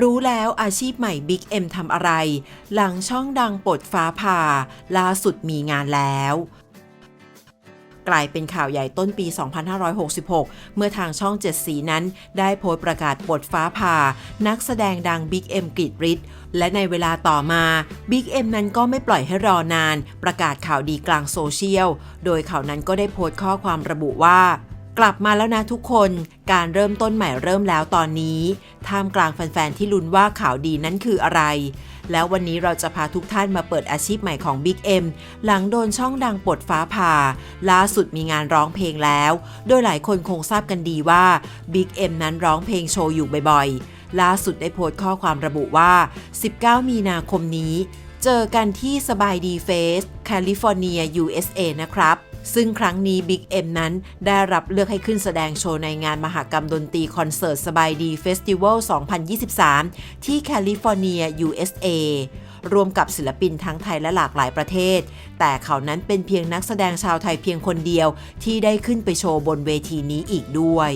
รู้แล้วอาชีพใหม่ Big M ทำอะไร หลังช่องดังปลดฟ้าผ่า ล่าสุดมีงานแล้ว กลายเป็นข่าวใหญ่ต้นปี 2566 เมื่อทางช่องเจ็ดสีนั้นได้โพสต์ประกาศปลดฟ้าผ่า นักแสดงดัง Big M กฤษฤทธิ์และในเวลาต่อมา Big M นั้นก็ไม่ปล่อยให้รอนาน ประกาศข่าวดีกลางโซเชียล โดยเขาวนั้นก็ได้โพสต์ข้อความระบุว่า กลับมาแล้วนะทุกคนการเริ่มต้นใหม่เริ่มแล้วตอนนี้ ท่ามกลางแฟนๆ ที่ลุ้นว่าข่าวดีนั้นคืออะไร แล้ววันนี้เราจะพาทุกท่านมาเปิดอาชีพใหม่ของ Big M หลังโดนช่องดังปลดฟ้าผ่าล่าสุดมีงานร้องเพลงแล้ว โดยหลายคนคงทราบกันดีว่า Big M นั้นร้องเพลงโชว์อยู่บ่อยๆ ล่าสุดได้โพสต์ข้อความระบุว่า 19 มีนาคมนี้ เจอกันที่สบายดีเฟสแคลิฟอร์เนีย USA นะครับ ซึ่งครั้งนี้ Big M นั้นได้รับเลือกให้ขึ้นแสดงโชว์ในงานมหกรรมดนตรีคอนเสิร์ตสบายดีเฟสติวัล 2023 ที่แคลิฟอร์เนีย USA รวมกับศิลปินทั้งไทยและหลากหลายประเทศ แต่เขานั้นเป็นเพียงนักแสดงชาวไทยเพียงคนเดียวที่ได้ขึ้นไปโชว์บนเวทีนี้อีกด้วย